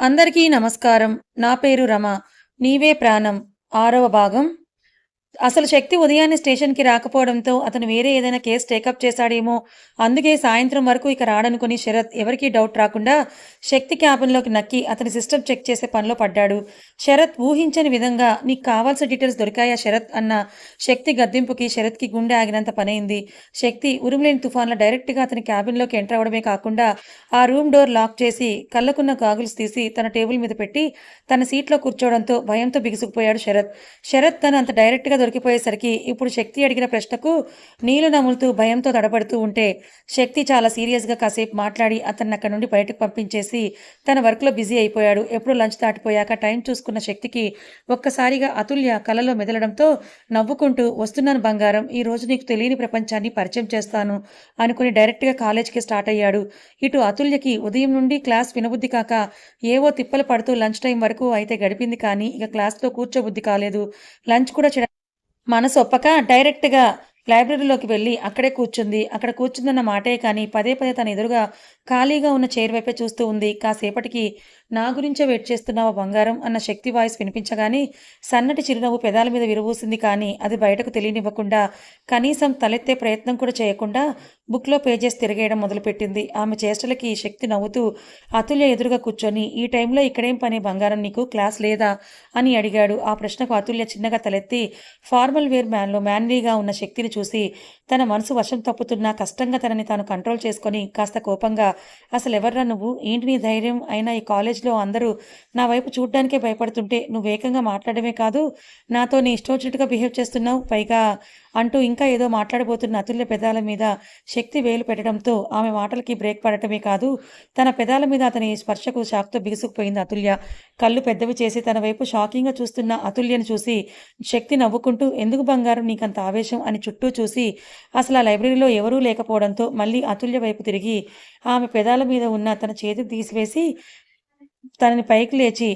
అందరికీ నమస్కారం. నా పేరు రమ. నీవే ప్రాణం. ఆరవ భాగం. అసలు శక్తి ఉదయాన్నే స్టేషన్కి రాకపోవడంతో అతను వేరే ఏదైనా కేసు టేకప్ చేశాడేమో. అందుకే సాయంత్రం వరకు ఇక రాడనుకుని శరత్ ఎవరికీ డౌట్ రాకుండా శక్తి క్యాబిన్లోకి నక్కి అతని సిస్టమ్ చెక్ చేసే పనిలో పడ్డాడు. శరత్ ఊహించని విధంగా నీకు కావాల్సిన డీటెయిల్స్ దొరికాయా శరత్ అన్న శక్తి గద్దింపుకి శరత్కి గుండె ఆగినంత పనైంది. శక్తి ఉరుములేని తుఫాన్లో డైరెక్ట్గా అతని క్యాబిన్లోకి ఎంటర్ అవడమే కాకుండా ఆ రూమ్ డోర్ లాక్ చేసి కళ్ళకున్న గాగుల్స్ తీసి తన టేబుల్ మీద పెట్టి తన సీట్లో కూర్చోవడంతో భయంతో బిగుసుకుపోయాడు శరత్. శరత్ తను అంత డైరెక్ట్గా దొరికిపోయేసరికి ఇప్పుడు శక్తి అడిగిన ప్రశ్నకు నీళ్ళు నములుతూ భయంతో తడబడుతూ ఉంటే శక్తి చాలా సీరియస్గా కాసేపు మాట్లాడి అతన్ని అక్కడి నుండి బయటకు పంపించేసి తన వర్క్లో బిజీ అయిపోయాడు. ఎప్పుడు లంచ్ దాటిపోయాక టైం చూసుకున్న శక్తికి ఒక్కసారిగా అతుల్య కలలో మెదలడంతో నవ్వుకుంటూ వస్తున్నాను బంగారం ఈ రోజు నీకు తెలియని ప్రపంచాన్ని పరిచయం చేస్తాను అనుకుని డైరెక్ట్గా కాలేజ్కి స్టార్ట్ అయ్యాడు. ఇటు అతుల్యకి ఉదయం నుండి క్లాస్ వినబుద్ధి కాక ఏవో తిప్పలు పడుతూ లంచ్ టైం వరకు అయితే గడిపింది కానీ ఇక క్లాస్లో కూర్చోబుద్ధి కాలేదు. లంచ్ కూడా చెడ మనసు ఒప్పక డైరెక్ట్గా లైబ్రరీలోకి వెళ్ళి అక్కడే కూర్చుంది. అక్కడ కూర్చుందన్న మాటే కానీ పదే పదే తన ఎదురుగా ఖాళీగా ఉన్న చైర్ వైపే చూస్తూ ఉంది. కాసేపటికి నా గురించే వెయిట్ చేస్తున్నావా బంగారం? అన్న శక్తి వాయిస్ వినిపించగానే సన్నటి చిరునవ్వు పెదాల మీద విరవూసింది కానీ అది బయటకు తెలియనివ్వకుండా కనీసం తలెత్తే ప్రయత్నం కూడా చేయకుండా బుక్లో పేజెస్ తిరిగేయడం మొదలుపెట్టింది. ఆమె చేష్టలకి శక్తి నవ్వుతూ అతుల్య ఎదురుగా కూర్చొని ఈ టైంలో ఇక్కడేం పని? బంగారం నీకు క్లాస్ లేదా అని అడిగాడు. ఆ ప్రశ్నకు అతుల్య చిన్నగా తలెత్తి ఫార్మల్ వేర్ మ్యాన్లో మ్యాన్లీగా ఉన్న శక్తిని చూసి తన మనసు వశం తప్పుతున్నా కష్టంగా తనని తాను కంట్రోల్ చేసుకొని కాస్త కోపంగా అసలు ఎవర్రా నువ్వు? ఏంటి నీ ధైర్యం? అయినా ఈ కాలేజ్లో అందరూ నా వైపు చూడ్డానికే భయపడుతుంటే నువ్వు ఏకంగా మాట్లాడమే కాదు నాతో నీ ఇష్టోచినట్టుగా బిహేవ్ చేస్తున్నావు. పైగా అంటూ ఇంకా ఏదో మాట్లాడబోతున్న అతుల్య పెదాల మీద శక్తి వేలు పెట్టడంతో ఆమె మాటలకి బ్రేక్ పడటమే కాదు తన పెదాల మీద అతని స్పర్శకు షాక్తో బిగుసుకుపోయింది అతుల్య. కళ్ళు పెద్దవి చేసి తన వైపు షాకింగ్గా చూస్తున్న అతుల్యను చూసి శక్తి నవ్వుకుంటూ ఎందుకు బంగారం? నీకంత ఆవేశం? అని చుట్టూ చూసి అసలు ఆ లైబ్రరీలో ఎవరూ లేకపోవడంతో మళ్ళీ అతుల్య వైపు తిరిగి ఆమె పెదాల మీద ఉన్న తన చేతి తీసివేసి తనని పైకి లేచి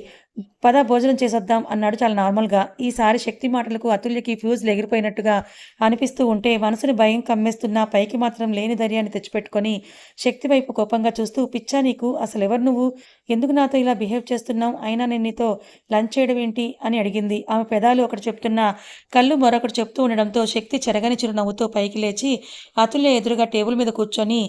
పద భోజనం చేసొద్దాం అన్నాడు చాలా నార్మల్గా. ఈసారి శక్తి మాటలకు అతుల్యకి ఫ్యూజ్ ఎగిరిపోయినట్టుగా అనిపిస్తూ ఉంటే మనసుని భయం కమ్మేస్తున్న పైకి మాత్రం లేని ధైర్యాన్ని తెచ్చిపెట్టుకొని శక్తి వైపు కోపంగా చూస్తూ పిచ్చా నీకు అసలు ఎవరు నువ్వు? ఎందుకు నాతో ఇలా బిహేవ్ చేస్తున్నావు? అయినా నేను నీతో లంచ్ చేయడం ఏంటి? అని అడిగింది. ఆమె పెదాలు ఒకటి చెప్తున్నా కళ్ళు మరొకటి చెప్తూ ఉండడంతో శక్తి చెరగని చిరునవ్వుతో పైకి లేచి అతుల్య ఎదురుగా టేబుల్ మీద కూర్చొని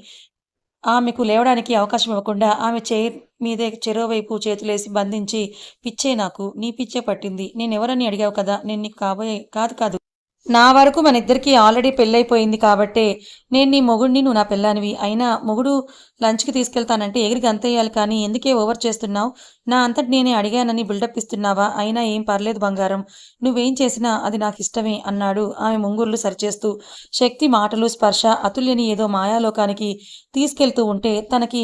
ఆమెకు లేవడానికి అవకాశం ఇవ్వకుండా ఆమె చైర్ మీదే చెరోవైపు చేతులేసి బంధించి పిచ్చే నాకు నీ పిచ్చే పట్టింది. నేనెవరని అడిగావు కదా? నేను నీకు కాబోయే కాదు కాదు. నా వరకు మన ఇద్దరికి ఆల్రెడీ పెళ్ళైపోయింది కాబట్టే నేను నీ మొగుడిని నువ్వు నా పెళ్ళానివి. అయినా మొగుడు లంచ్కి తీసుకెళ్తానంటే ఎగిరికి అంతేయాలి కానీ ఎందుకే ఓవర్ చేస్తున్నావు? నా అంతటి నేనే అడిగానని బిల్డప్ ఇస్తున్నావా? అయినా ఏం పర్లేదు బంగారం. నువ్వేం చేసినా అది నాకు ఇష్టమే అన్నాడు ఆమె ముంగుర్లు సరిచేస్తూ. శక్తి మాటలు స్పర్శ అతుల్యని ఏదో మాయాలోకానికి తీసుకెళ్తూ ఉంటే తనకి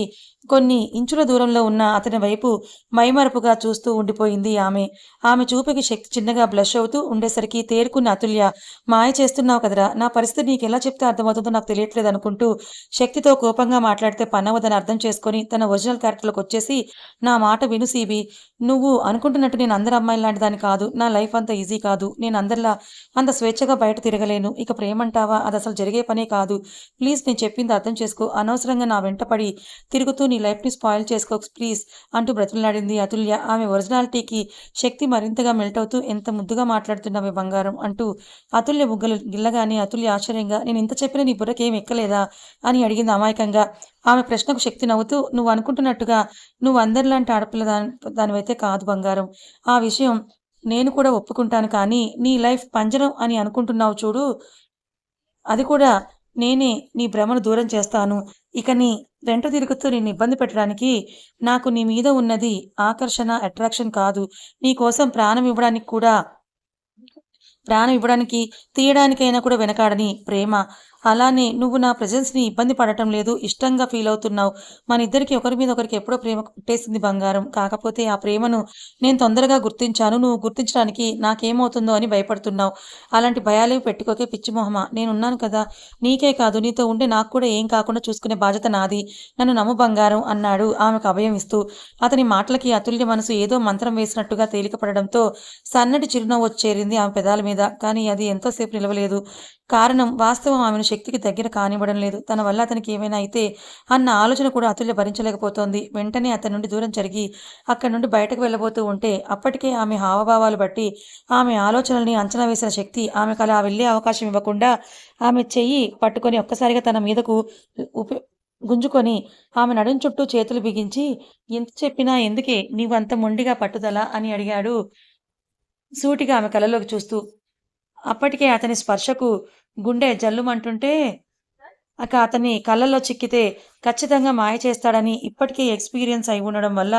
కొన్ని ఇంచుల దూరంలో ఉన్న అతని వైపు మైమరపుగా చూస్తూ ఉండిపోయింది ఆమె. ఆమె చూపుకి శక్తి చిన్నగా బ్లష్ అవుతూ ఉండేసరికి తేరుకున్న అతుల్య మాయ చేస్తున్నావు కదరా? నా పరిస్థితి నీకు ఎలా చెప్తే అర్థమవుతుందో నాకు తెలియట్లేదు అనుకుంటూ శక్తితో కోపంగా మాట్లాడితే అనవదని అర్థం చేసుకొని తన ఒరిజినల్ క్యారెక్టర్లోకి వచ్చేసి నా మాట విను సీబి. నువ్వు అనుకుంటున్నట్టు నేను అందరి అమ్మాయి లాంటి దాని కాదు. నా లైఫ్ అంత ఈజీ కాదు. నేను అందరిలా అంత స్వేచ్ఛగా బయట తిరగలేను. ఇక ప్రేమంటావా? అది అసలు జరిగే పనే కాదు. ప్లీజ్ నేను చెప్పింది అర్థం చేసుకో. అనవసరంగా నా వెంటపడి తిరుగుతూ నీ లైఫ్ని స్పాయిల్ చేసుకో ప్లీజ్ అంటూ బ్రతిమలాడింది అతుల్య. ఆమె ఒరిజినాలిటీకి శక్తి మరింతగా మెల్ట్ అవుతూ ఎంత ముద్దుగా మాట్లాడుతున్నావే బంగారం అంటూ అతుల్య బుగ్గలు గిల్లగానే అతుల్య ఆశ్చర్యంగా నేను ఇంత చెప్పినా నీ బుర్రకేం ఎక్కలేదా? అని అడిగింది అమాయకంగా. ఆమె ప్రశ్నకు శక్తి నవ్వుతూ నువ్వు అనుకుంటున్నట్టుగా నువ్వు అందరిలాంటి ఆడపిల్ల దాని దానివైతే కాదు బంగారం. ఆ విషయం నేను కూడా ఒప్పుకుంటాను కానీ నీ లైఫ్ పంజరం అని అనుకుంటున్నావు చూడు. అది కూడా నేనే నీ భ్రమను దూరం చేస్తాను. ఇక నీ వెంట తిరుగుతూ నేను ఇబ్బంది పెట్టడానికి నాకు నీ మీద ఉన్నది ఆకర్షణ అట్రాక్షన్ కాదు. నీ కోసం ప్రాణం ఇవ్వడానికి కూడా ప్రాణం ఇవ్వడానికి తీయడానికైనా కూడా వెనకాడని ప్రేమ. అలానే నువ్వు నా ప్రజెన్స్ని ఇబ్బంది పడటం లేదు ఇష్టంగా ఫీల్ అవుతున్నావు. మన ఇద్దరికి ఒకరి మీద ఒకరికి ఎప్పుడో ప్రేమ పుట్టేసింది బంగారం. కాకపోతే ఆ ప్రేమను నేను తొందరగా గుర్తించాను. నువ్వు గుర్తించడానికి నాకేమవుతుందో అని భయపడుతున్నావు. అలాంటి భయాలేవి పెట్టుకోకే పిచ్చిమోహమ నేనున్నాను కదా. నీకే కాదు. నీతో ఉండే నాకు కూడా ఏం కాకుండా చూసుకునే బాధ్యత నాది. నన్ను నమ్ము బంగారం అన్నాడు ఆమెకు అభయం ఇస్తూ. అతని మాటలకి అతుల్య మనసు ఏదో మంత్రం వేసినట్టుగా తేలికపడడంతో సన్నటి చిరునవ్వు వచ్చేరింది ఆమె పెదాల మీద. కానీ అది ఎంతోసేపు నిలవలేదు. కారణం వాస్తవం ఆమెను శక్తికి దగ్గర కానివ్వడం లేదు. తన వల్ల అతనికి ఏమైనా అయితే అన్న ఆలోచన కూడా అతుల్య భరించలేకపోతోంది. వెంటనే అతని నుండి దూరం జరిగి అక్కడి నుండి బయటకు వెళ్ళబోతూ ఉంటే అప్పటికే ఆమె హావభావాలు బట్టి ఆమె ఆలోచనల్ని అంచనా వేసిన శక్తి ఆమెకు అలా వెళ్ళే అవకాశం ఇవ్వకుండా ఆమె చెయ్యి పట్టుకొని ఒక్కసారిగా తన మీదకు ఉప గుంజుకొని ఆమె నడుం చుట్టూ చేతులు బిగించి ఎంత చెప్పినా ఎందుకే నీవు అంత మొండిగా పట్టుదల? అని అడిగాడు సూటిగా ఆమె కళ్ళలోకి చూస్తూ. అప్పటికే అతని స్పర్శకు గుండె జల్లుమంటుంటే అక అతని కళ్ళల్లో చిక్కితే ఖచ్చితంగా మాయ చేస్తాడని ఇప్పటికే ఎక్స్పీరియన్స్ అయి ఉండడం వల్ల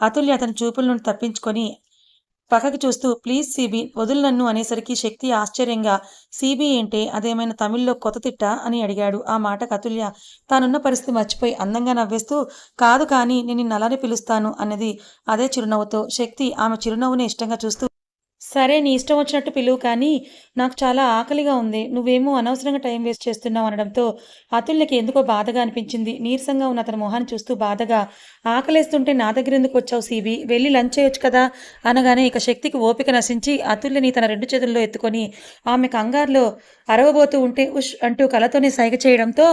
అతుల్య అతని చూపుల నుండి తప్పించుకొని పక్కకి చూస్తూ ప్లీజ్ సిబి వదులు నన్ను అనేసరికి శక్తి ఆశ్చర్యంగా సిబి ఏంటే అదేమైనా తమిళ్ళో కొత్త తిట్ట? అని అడిగాడు. ఆ మాటకు అతుల్య తానున్న పరిస్థితి మర్చిపోయి అందంగా నవ్వేస్తూ కాదు కానీ నేను నలని అలానే పిలుస్తాను అన్నది అదే చిరునవ్వుతో శక్తి ఆమె చిరునవ్వుని ఇష్టంగా చూస్తూ సరే నీ ఇష్టం వచ్చినట్టు పిలువు కానీ నాకు చాలా ఆకలిగా ఉంది. నువ్వేమో అనవసరంగా టైం వేస్ట్ చేస్తున్నావు అనడంతో అతుల్యకి ఎందుకో బాధగా అనిపించింది. నీరసంగా ఉన్న అతని మొహాన్ని చూస్తూ బాధగా ఆకలేస్తుంటే నా దగ్గర ఎందుకు వచ్చావు సీబీ? వెళ్ళి లంచ్ చేయొచ్చు కదా? అనగానే ఇక శక్తికి ఓపిక నశించి అతుల్యని తన రెండు చేతుల్లో ఎత్తుకొని ఆమె కంగారులో అరవబోతూ ఉంటే ఉష్ అంటూ కలతోనే సైగ చేయడంతో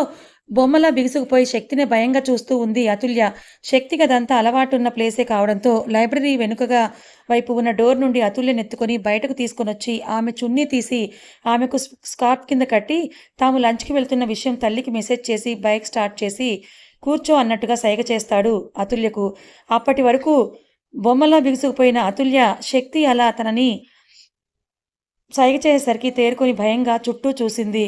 బొమ్మలా బిగుసుకుపోయి శక్తిని భయంగా చూస్తూ ఉంది అతుల్య. శక్తికి అదంతా అలవాటున్న ప్లేసే కావడంతో లైబ్రరీ వెనుకగా వైపు ఉన్న డోర్ నుండి అతుల్యని ఎత్తుకొని బయటకు తీసుకొని వచ్చి ఆమె చున్నీ తీసి ఆమెకు స్కార్ఫ్ కింద కట్టి తాము లంచ్కి వెళ్తున్న విషయం తల్లికి మెసేజ్ చేసి బైక్ స్టార్ట్ చేసి కూర్చో అన్నట్టుగా సైగ చేస్తాడు అతుల్యకు. అప్పటి వరకు బొమ్మలా బిగుసుకుపోయిన అతుల్య శక్తి అలా తనని సైగ చేసేసరికి తేరుకొని భయంగా చుట్టూ చూసింది.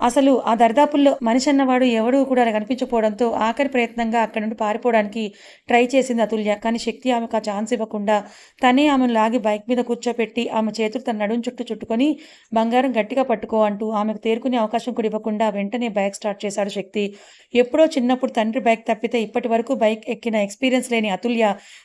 అసలు ఆ దర్దాపుల్లో మనిషి అన్నవాడు ఎవడూ కూడా కనిపించకపోవడంతో ఆఖరి ప్రయత్నంగా అక్కడి నుండి పారిపోవడానికి ట్రై చేసింది అతుల్య. కానీ శక్తి ఆమెకు ఆ ఛాన్స్ ఇవ్వకుండా తనే ఆమెను లాగి బైక్ మీద కూర్చోపెట్టి ఆమె చేతులు తన నడుం చుట్టూ చుట్టుకొని బంగారం గట్టిగా పట్టుకో అంటూ ఆమెకు తేరుకునే అవకాశం కూడా ఇవ్వకుండా వెంటనే బైక్ స్టార్ట్ చేశాడు శక్తి. ఎప్పుడో చిన్నప్పుడు తండ్రి బైక్ తప్పితే ఇప్పటి వరకు బైక్ ఎక్కిన ఎక్స్పీరియన్స్ లేని అతుల్య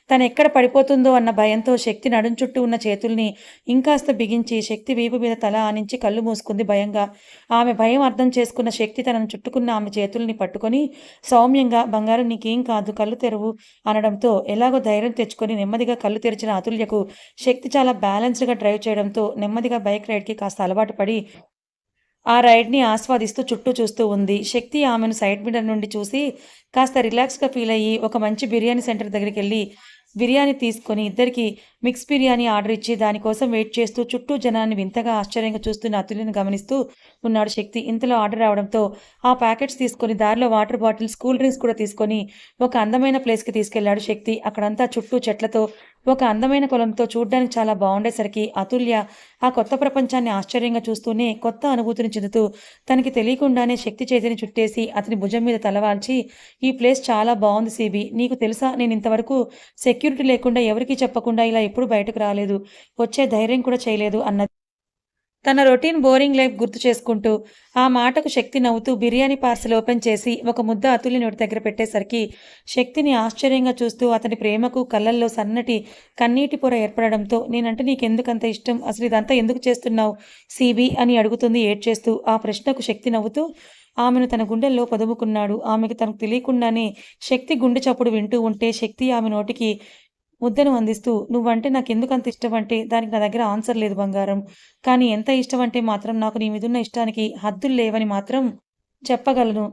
తను ఎక్కడ పడిపోతుందో అన్న భయంతో శక్తి నడుం చుట్టూ ఉన్న చేతుల్ని ఇంకాస్త బిగించి శక్తి వీపు మీద తల ఆనించి కళ్ళు మూసుకుంది భయంగా. ఆమె భయం అర్థం చేసుకున్న శక్తి తనను చుట్టుకున్న ఆమె చేతుల్ని పట్టుకొని సౌమ్యంగా బంగారం నీకేం కాదు కళ్ళు తెరువు అనడంతో ఎలాగో ధైర్యం తెచ్చుకొని నెమ్మదిగా కళ్ళు తెరిచిన అతుల్యకు శక్తి చాలా బ్యాలెన్స్డ్గా డ్రైవ్ చేయడంతో నెమ్మదిగా బైక్ రైడ్కి కాస్త అలవాటు పడి ఆ రైడ్ని ఆస్వాదిస్తూ చుట్టూ చూస్తూ ఉంది. శక్తి ఆమెను సైడ్ మిర్రర్ నుండి చూసి కాస్త రిలాక్స్గా ఫీల్ అయ్యి ఒక మంచి బిర్యానీ సెంటర్ దగ్గరికి వెళ్ళి బిర్యానీ తీసుకొని ఇద్దరికి మిక్స్ బిర్యానీ ఆర్డర్ ఇచ్చి దానికోసం వెయిట్ చేస్తూ చుట్టూ జనాన్ని వింతగా ఆశ్చర్యంగా చూస్తున్న అతుల్యను గమనిస్తూ ఉన్నాడు శక్తి. ఇంతలో ఆర్డర్ రావడంతో ఆ ప్యాకెట్స్ తీసుకొని దారిలో వాటర్ బాటిల్స్ కూల్ డ్రింక్స్ కూడా తీసుకొని ఒక అందమైన ప్లేస్కి తీసుకెళ్ళాడు శక్తి. అక్కడంతా చుట్టూ చెట్లతో ఒక అందమైన కులంతో చూడ్డానికి చాలా బాగుండేసరికి అతుల్య ఆ కొత్త ప్రపంచాన్ని ఆశ్చర్యంగా చూస్తూనే కొత్త అనుభూతిని చెందుతూ తనకి తెలియకుండానే శక్తి చేతిని చుట్టేసి అతని భుజం మీద తలవాల్చి ఈ ప్లేస్ చాలా బాగుంది సిబి. నీకు తెలుసా? నేను ఇంతవరకు సెక్యూరిటీ లేకుండా ఎవరికీ చెప్పకుండా ఇలా ఎప్పుడు బయటకు రాలేదు. వచ్చే ధైర్యం కూడా చేయలేదు అన్నది. తన రొటీన్ బోరింగ్ లైఫ్ గుర్తు చేసుకుంటూ ఆ మాటకు శక్తి నవ్వుతూ బిర్యానీ పార్సల్ ఓపెన్ చేసి ఒక ముద్ద అతులి నోటి దగ్గర పెట్టేసరికి శక్తిని ఆశ్చర్యంగా చూస్తూ అతని ప్రేమకు కళ్ళల్లో సన్నటి కన్నీటి పొర ఏర్పడడంతో నేనంటే నీకెందుకంత ఇష్టం? అసలు ఇదంతా ఎందుకు చేస్తున్నావు? సిబి అని అడుగుతుంది ఏడ్చేస్తూ ఆ ప్రశ్నకు శక్తి నవ్వుతూ ఆమెను తన గుండెల్లో పొదుముకున్నాడు. ఆమెకు తనకు తెలియకుండానే శక్తి గుండె చప్పుడు వింటూ ఉంటే శక్తి ఆమె నోటికి ముద్దను అందిస్తూ నువ్వంటే నాకెందుకు అంత ఇష్టం అంటే దానికి నా దగ్గర ఆన్సర్ లేదు బంగారం. కానీ ఎంత ఇష్టం అంటే మాత్రం నాకు నీ మీదున్న ఇష్టానికి హద్దులు లేవని మాత్రం చెప్పగలను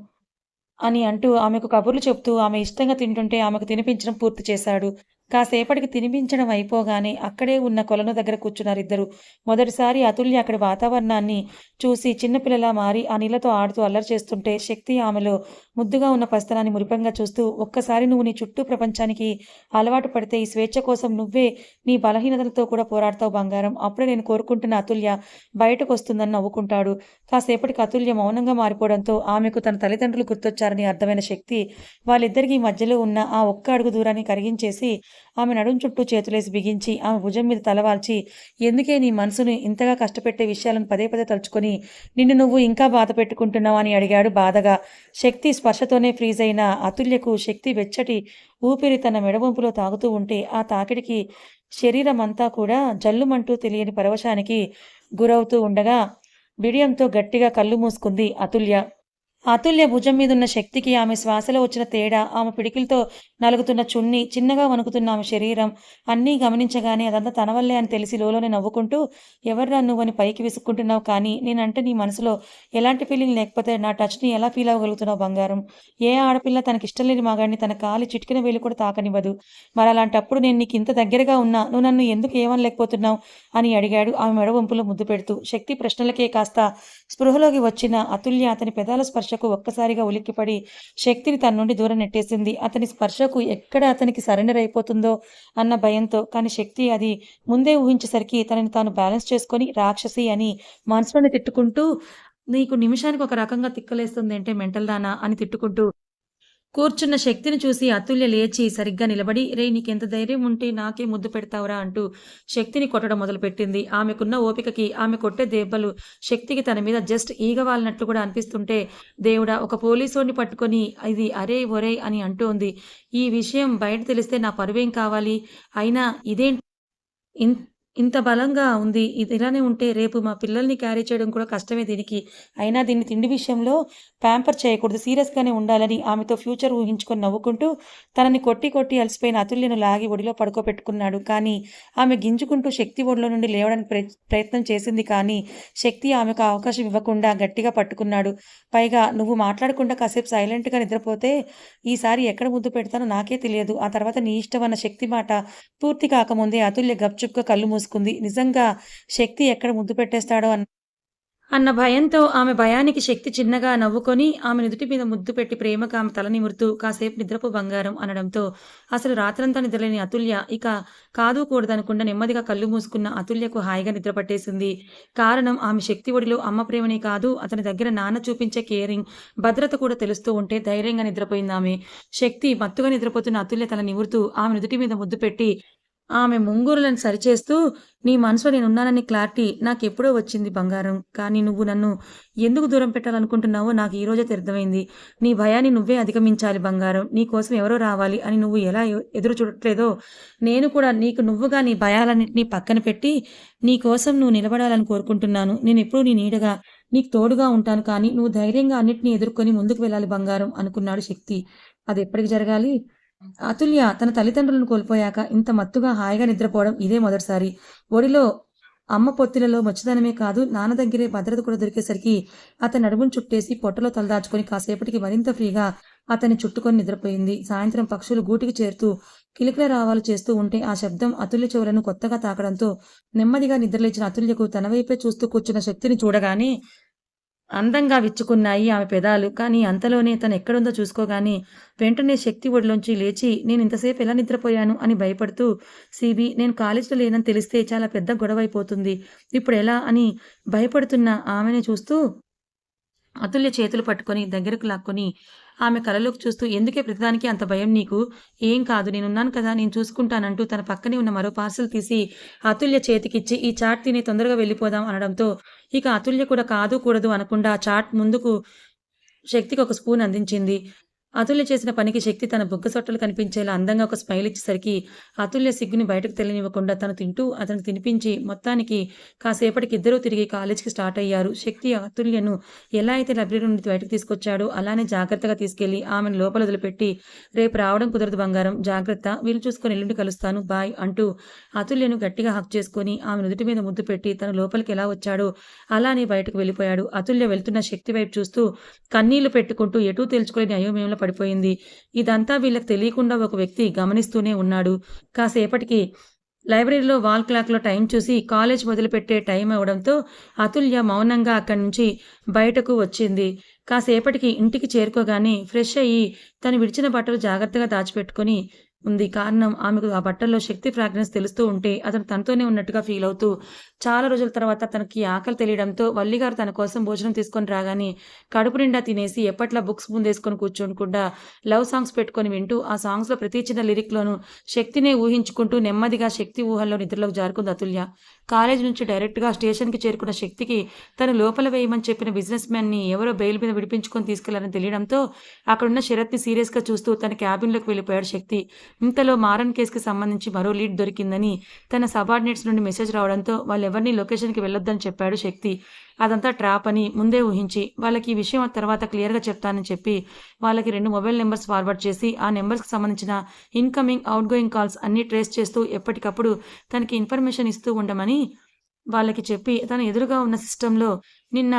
అని అంటూ ఆమెకు కబుర్లు చెప్తూ ఆమె ఇష్టంగా తింటుంటే ఆమెకు తినిపించడం పూర్తి చేశాడు. కాసేపటికి తినిపించడం అయిపోగానే అక్కడే ఉన్న కొలను దగ్గర కూర్చున్నారు ఇద్దరు. మొదటిసారి అతుల్య అక్కడి వాతావరణాన్ని చూసి చిన్నపిల్లలా మారి ఆ నీళ్ళతో ఆడుతూ అల్లరి చేస్తుంటే శక్తి ఆమెలో ముద్దుగా ఉన్న పస్తనాన్ని మురిపంగా చూస్తూ ఒక్కసారి నువ్వు నీ చుట్టూ ప్రపంచానికి అలవాటు పడితే ఈ స్వేచ్ఛ కోసం నువ్వే నీ బలహీనతలతో కూడా పోరాడతావు బంగారం. అప్పుడే నేను కోరుకుంటున్న అతుల్య బయటకు వస్తుందని నవ్వుకుంటాడు. కాసేపటికి అతుల్య మౌనంగా మారిపోవడంతో ఆమెకు తన తల్లిదండ్రులు గుర్తొచ్చారని అర్థమైన శక్తి వాళ్ళిద్దరికీ మధ్యలో ఉన్న ఆ ఒక్క అడుగు దూరాన్ని కరిగించేసి ఆమె నడుం చుట్టూ చేతులేసి బిగించి ఆమె భుజం మీద తలవాల్చి ఎందుకే నీ మనసును ఇంతగా కష్టపెట్టే విషయాలను పదే పదే తలుచుకొని నిన్ను నువ్వు ఇంకా బాధ పెట్టుకుంటున్నావు అని అడిగాడు బాధగా. శక్తి స్పర్శతోనే ఫ్రీజ్ అయిన అతుల్యకు శక్తి వెచ్చటి ఊపిరి తన మెడవంపులో తాగుతూ ఉంటే ఆ తాకిడికి శరీరం అంతా కూడా జల్లుమంటూ తెలియని పరవశానికి గురవుతూ ఉండగా బిడియంతో గట్టిగా కళ్ళు మూసుకుంది అతుల్య. అతుల్య భుజం మీదున్న శక్తికి ఆమె శ్వాసలో వచ్చిన తేడా ఆమె పిడికిలతో నలుగుతున్న చున్ని చిన్నగా వణుకుతున్న ఆమె శరీరం అన్నీ గమనించగానే అదంతా తన వల్లే అని తెలిసి లోలోనే నవ్వుకుంటూ ఎవర్రా నువ్వని పైకి విసుక్కుంటున్నావు కానీ నేనంటే నీ మనసులో ఎలాంటి ఫీలింగ్ లేకపోతే నా టచ్ని ఎలా ఫీల్ అవ్వగలుగుతున్నావు బంగారం? ఏ ఆడపిల్ల తనకిష్టం లేని మగాడిని తన కాలి చిటికిన వేలు కూడా తాకనివ్వదు. మరి అలాంటప్పుడు నేను నీకు ఇంత దగ్గరగా ఉన్నా నువ్వు నన్ను ఎందుకు ఏమనలేకపోతున్నావు? అని అడిగాడు ఆమె మెడవంపులో ముద్దు పెడుతూ. శక్తి ప్రశ్నలకే కాస్త స్పృహలోకి వచ్చిన అతుల్య అతని పెదాల స్పర్శకు ఒక్కసారిగా ఉలిక్కిపడి శక్తిని తన నుండి దూరం నెట్టేసింది. అతని స్పర్శకు ఎక్కడ అతనికి సరెండర్ అయిపోతుందో అన్న భయంతో కానీ శక్తి అది ముందే ఊహించేసరికి తనని తాను బ్యాలెన్స్ చేసుకొని రాక్షసి అని మనసులోనే తిట్టుకుంటూ నీకు నిమిషానికి ఒక రకంగా తిక్కలేస్తుంది అంటే మెంటల్ దానా అని తిట్టుకుంటూ కూర్చున్న శక్తిని చూసి అతుల్య లేచి సరిగ్గా నిలబడి రే నీకెంత ధైర్యం ఉంటే నాకే ముద్దు పెడతావురా అంటూ శక్తిని కొట్టడం మొదలుపెట్టింది. ఆమెకున్న ఓపికకి ఆమె కొట్టే దెబ్బలు శక్తికి తన మీద జస్ట్ ఈగవాలినట్లు కూడా అనిపిస్తుంటే దేవుడా ఒక పోలీసుని పట్టుకొని ఇది అరే ఒరే అని అంటోంది. ఈ విషయం బయట తెలిస్తే నా పరువేం కావాలి? అయినా ఇదేంటి? ఇన్ ఇంత బలంగా ఉంది. ఇది ఇలానే ఉంటే రేపు మా పిల్లల్ని క్యారీ చేయడం కూడా కష్టమే దీనికి. అయినా దీన్ని తిండి విషయంలో ప్యాంపర్ చేయకూడదు. సీరియస్గానే ఉండాలని ఆమెతో ఫ్యూచర్ ఊహించుకొని నవ్వుకుంటూ తనని కొట్టి కొట్టి అలసిపోయిన అతుల్యను లాగి ఒడిలో పడుకోబెట్టుకున్నాడు. కానీ ఆమె గింజుకుంటూ శక్తి ఒడిలో నుండి లేవడానికి ప్రయత్నం చేసింది. కానీ శక్తి ఆమెకు అవకాశం ఇవ్వకుండా గట్టిగా పట్టుకున్నాడు. పైగా నువ్వు మాట్లాడకుండా కాసేపు సైలెంట్గా నిద్రపోతే ఈసారి ఎక్కడ ముద్దు పెడతానో నాకే తెలియదు. ఆ తర్వాత నీ ఇష్టం అన్న శక్తి మాట పూర్తి కాకముందే అతుల్య గప్చుప్గా కళ్ళు తీసుకుంది. నిజంగా శక్తి ఎక్కడ ముద్దు పెట్టేస్తాడో అన్న అన్న భయంతో ఆమె భయానికి శక్తి చిన్నగా నవ్వుకొని ఆమె నుదుటి మీద ముద్దు పెట్టి ప్రేమగా ఆమె తల నిమురుతూ కాసేపు నిద్రపు బంగారం అనడంతో అసలు రాత్రంతా నిద్రలేని అతుల్య ఇక కాదు కూడదనకుండా నెమ్మదిగా కళ్ళు మూసుకున్న అతుల్యకు హాయిగా నిద్ర పట్టేసింది. కారణం ఆమె శక్తి ఒడిలో అమ్మ ప్రేమనే కాదు అతని దగ్గర నాన్న చూపించే కేరింగ్ భద్రత కూడా తెలుస్తూ ఉంటే ధైర్యంగా నిద్రపోయింది ఆమె. శక్తి మత్తుగా నిద్రపోతున్న అతుల్య తల నిమురుతూ ఆమె నుదుటి మీద ముద్దు పెట్టి ఆమె ముంగురులను సరిచేస్తూ నీ మనసులో నేనున్నానని క్లారిటీ నాకెప్పుడో వచ్చింది బంగారం. కానీ నువ్వు నన్ను ఎందుకు దూరం పెట్టాలనుకుంటున్నావో నాకు ఈ రోజే నీ భయాన్ని నువ్వే అధిగమించాలి బంగారం. నీ కోసం ఎవరో రావాలి అని నువ్వు ఎలా ఎదురు చూడట్లేదో నేను కూడా నీకు నువ్వుగా నీ భయాలన్నింటినీ పక్కన పెట్టి నీ కోసం నువ్వు నిలబడాలని కోరుకుంటున్నాను. నేను ఎప్పుడూ నీ నీడగా నీకు తోడుగా ఉంటాను. కానీ నువ్వు ధైర్యంగా అన్నింటినీ ఎదుర్కొని ముందుకు వెళ్ళాలి బంగారం అనుకున్నాడు శక్తి. అది ఎప్పటికి జరగాలి? అతుల్య తన తల్లిదండ్రులను కోల్పోయాక ఇంత మత్తుగా హాయిగా నిద్రపోవడం ఇదే మొదటిసారి. ఒడిలో అమ్మ పొత్తిలలో మచ్చదనమే కాదు నాన్న దగ్గరే భద్రత కూడా దొరికేసరికి అతని నడుమును చుట్టేసి పొట్టలో తలదాచుకొని కాసేపటికి మరింత ఫ్రీగా అతన్ని చుట్టుకొని నిద్రపోయింది. సాయంత్రం పక్షులు గూటికి చేరుతూ కిలికిల రావాలు చేస్తూ ఉంటే ఆ శబ్దం అతుల్య చెవులను కొత్తగా తాకడంతో నెమ్మదిగా నిద్రలేచిన అతుల్యకు తన వైపే చూస్తూ కూర్చున్న శక్తిని చూడగానే అందంగా విచ్చుకున్నాయి ఆమె పెదాలు. కానీ అంతలోనే తను ఎక్కడుందో చూసుకోగానే వెంటనే శక్తి ఒడిలోంచి లేచి నేను ఇంతసేపు ఎలా నిద్రపోయాను? అని భయపడుతూ సిబి నేను కాలేజీలో లేనని తెలిస్తే చాలా పెద్ద గొడవ అయిపోతుంది ఇప్పుడు ఎలా? అని భయపడుతున్న ఆమెను చూస్తూ అతుల్య చేతులు పట్టుకొని దగ్గరకు లాక్కొని ఆమె కలలోకి చూస్తూ ఎందుకే ప్రతిదానికి అంత భయం నీకు? ఏం కాదు నేనున్నాను కదా నేను చూసుకుంటానంటూ తన పక్కనే ఉన్న మరో పార్సల్ తీసి అతుల్య చేతికిచ్చి ఈ చాట్ తిని తొందరగా వెళ్ళిపోదాం అనడంతో ఇక అతుల్య కూడా కాదు కూడదు అనకుండా ఆ చాట్ ముందుకు శక్తికి ఒక స్పూన్ అందించింది. అతుల్య చేసిన పనికి శక్తి తన బుగ్గ సొట్టలు కనిపించేలా అందంగా ఒక స్మైల్ ఇచ్చేసరికి అతుల్య సిగ్గుని బయటకు తెలియనివ్వకుండా తను తింటూ అతను తినిపించి మొత్తానికి కాసేపటికి ఇద్దరూ తిరిగి కాలేజీకి స్టార్ట్ అయ్యారు. శక్తి అతుల్యను ఎలా అయితే లైబ్రరీ నుండి బయటకు తీసుకొచ్చాడో అలానే జాగ్రత్తగా తీసుకెళ్ళి ఆమెను లోపల వదిలిపెట్టి రేపు రావడం కుదరదు బంగారం జాగ్రత్త వీలు చూసుకొని ఎల్లుండి కలుస్తాను బాయ్ అంటూ అతుల్యను గట్టిగా హక్ చేసుకొని ఆమె నుదుటి మీద ముద్దు పెట్టి తను లోపలికి ఎలా వచ్చాడో అలానే బయటకు వెళ్ళిపోయాడు. అతుల్య వెళ్తున్న శక్తి వైపు చూస్తూ కన్నీళ్ళు పెట్టుకుంటూ ఎటూ తేల్చుకోలేని అయోమయంలో పడిపోయింది. ఇదంతా వీళ్ళకి తెలియకుండా ఒక వ్యక్తి గమనిస్తూనే ఉన్నాడు. కాసేపటికి లైబ్రరీలో వాల్ క్లాక్లో టైం చూసి కాలేజ్ మొదలుపెట్టే టైం అవడంతో అతుల్య మౌనంగా అక్కడి నుంచి బయటకు వచ్చింది. కాసేపటికి ఇంటికి చేరుకోగానే ఫ్రెష్ అయ్యి తను విడిచిన బట్టలు జాగ్రత్తగా దాచిపెట్టుకొని ఉంది. కారణం ఆమెకు ఆ బట్టల్లో శక్తి ఫ్రాగ్రెన్స్ తెలుస్తూ ఉంటే అతను తనతోనే ఉన్నట్టుగా ఫీల్ అవుతూ చాలా రోజుల తర్వాత తనకి ఆకలి తెలియడంతో వల్లిగారు తన కోసం భోజనం తీసుకొని రాగానే కడుపు నిండా తినేసి ఎప్పట్లా బుక్స్ ముందేసుకొని కూర్చోకుండా లవ్ సాంగ్స్ పెట్టుకొని వింటూ ఆ సాంగ్స్లో ప్రతి చిన్న లిరిక్లోనూ శక్తినే ఊహించుకుంటూ నెమ్మదిగా శక్తి ఊహల్లో నిద్రలోకి జారుకుంది అతుల్య. కాలేజ్ నుంచి డైరెక్ట్గా స్టేషన్కి చేరుకున్న శక్తికి తను లోపల వేయమని చెప్పిన బిజినెస్ మ్యాన్ని ఎవరో బెయిల్ మీద విడిపించుకొని తీసుకెళ్ళారని తెలియడంతో అక్కడున్న శరత్ని సీరియస్గా చూస్తూ తన క్యాబిన్లోకి వెళ్ళిపోయాడు శక్తి. ఇంతలో మారన్ కేసుకి సంబంధించి మరో లీడ్ దొరికిందని తన సబార్డినేట్స్ నుండి మెసేజ్ రావడంతో వాళ్ళెవరిని లొకేషన్కి వెళ్ళొద్దని చెప్పాడు శక్తి. అదంతా ట్రాప్ అని ముందే ఊహించి వాళ్ళకి ఈ విషయం తర్వాత క్లియర్గా చెప్తానని చెప్పి వాళ్ళకి రెండు మొబైల్ నెంబర్స్ ఫార్వర్డ్ చేసి ఆ నెంబర్స్కి సంబంధించిన ఇన్కమింగ్ అవుట్ గోయింగ్ కాల్స్ అన్నీ ట్రేస్ చేస్తూ ఎప్పటికప్పుడు తనకి ఇన్ఫర్మేషన్ ఇస్తూ ఉండమని వాళ్ళకి చెప్పి తన ఎదురుగా ఉన్న సిస్టంలో నిన్న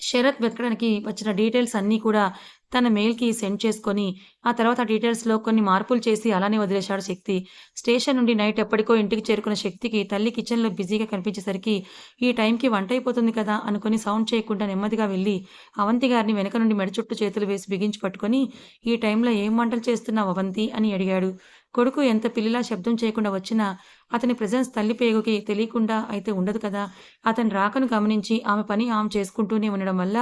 శరత్ వెతకడానికి వచ్చిన డీటెయిల్స్ అన్నీ కూడా తన మెయిల్కి సెండ్ చేసుకొని ఆ తర్వాత డీటెయిల్స్లో కొన్ని మార్పులు చేసి అలానే వదిలేశాడు శక్తి. స్టేషన్ నుండి నైట్ ఎప్పటికో ఇంటికి చేరుకున్న శక్తికి తల్లి కిచెన్లో బిజీగా కనిపించేసరికి ఈ టైంకి వంట అయిపోతుంది కదా అనుకుని సౌండ్ చేయకుండా నెమ్మదిగా వెళ్ళి అవంతి గారిని వెనక నుండి మెడ చుట్టూ చేతులు వేసి బిగించి పట్టుకొని ఈ టైంలో ఏం వంటలు చేస్తున్నావు అవంతి అని అడిగాడు. కొడుకు ఎంత పిల్లిలా శబ్దం చేయకుండా వచ్చినా అతని ప్రెజెన్స్ తల్లి పేగుకి తెలియకుండా అయితే ఉండదు కదా. అతని రాకను గమనించి ఆమె పని ఆమె చేసుకుంటూనే ఉండడం వల్ల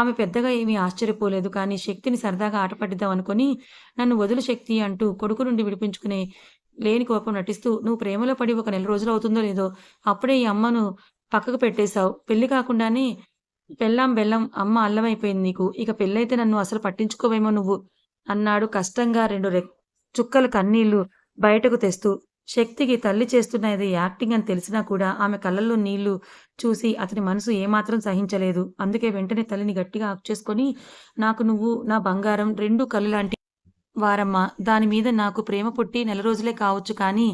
ఆమె పెద్దగా ఏమీ ఆశ్చర్యపోలేదు. కానీ శక్తిని సరదాగా ఆటపట్టిద్దాం అనుకుని నన్ను వదులు శక్తి అంటూ కొడుకు నుండి విడిపించుకునే లేని కోపం నటిస్తూ నువ్వు ప్రేమలో పడి ఒక నెల రోజులు అవుతుందో లేదో అప్పుడే ఈ అమ్మను పక్కకు పెట్టేశావు. పెళ్ళి కాకుండానే పెళ్ళాం బెల్లం అమ్మ అల్లమైపోయింది నీకు. ఇక పెళ్ళైతే నన్ను అసలు పట్టించుకోవేమో నువ్వు అన్నాడు కష్టంగా రెండు రె చుక్కల కన్నీళ్ళు బయటకు తెస్తూ శక్తికి తల్లి చేస్తున్నది యాక్టింగ్ అని తెలిసినా కూడా ఆమె కళ్ళల్లో నీళ్ళు చూసి అతని మనసు ఏమాత్రం సహించలేదు. అందుకే వెంటనే తల్లిని గట్టిగా ఆక్చేసుకొని నాకు నువ్వు నా బంగారం రెండు కళ్ళు లాంటి వారమ్మ. దాని మీద నాకు ప్రేమ పుట్టి నెల రోజులే కావచ్చు కానీ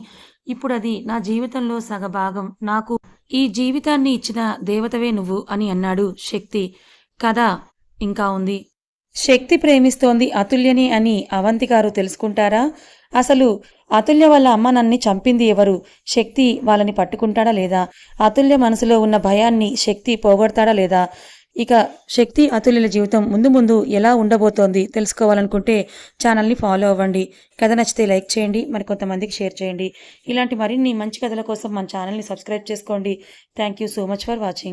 ఇప్పుడు అది నా జీవితంలో సగ భాగం నాకు ఈ జీవితాన్ని ఇచ్చిన దేవతవే నువ్వు అని అన్నాడు శక్తి. కథ ఇంకా ఉంది. శక్తి ప్రేమిస్తోంది అతుల్యని అని అవంతి గారు తెలుసుకుంటారా? అసలు అతుల్య వాళ్ళ అమ్మ నన్ని చంపింది ఎవరు? శక్తి వాళ్ళని పట్టుకుంటాడా లేదా? అతుల్య మనసులో ఉన్న భయాన్ని శక్తి పోగొడతాడా లేదా? ఇక శక్తి అతుల్యుల జీవితం ముందు ముందు ఎలా ఉండబోతోంది తెలుసుకోవాలనుకుంటే ఛానల్ని ఫాలో అవ్వండి. కథ నచ్చితే లైక్ చేయండి మరి కొంతమందికి షేర్ చేయండి. ఇలాంటి మరిన్ని మంచి కథల కోసం మన ఛానల్ని సబ్స్క్రైబ్ చేసుకోండి. Thank you so much for watching.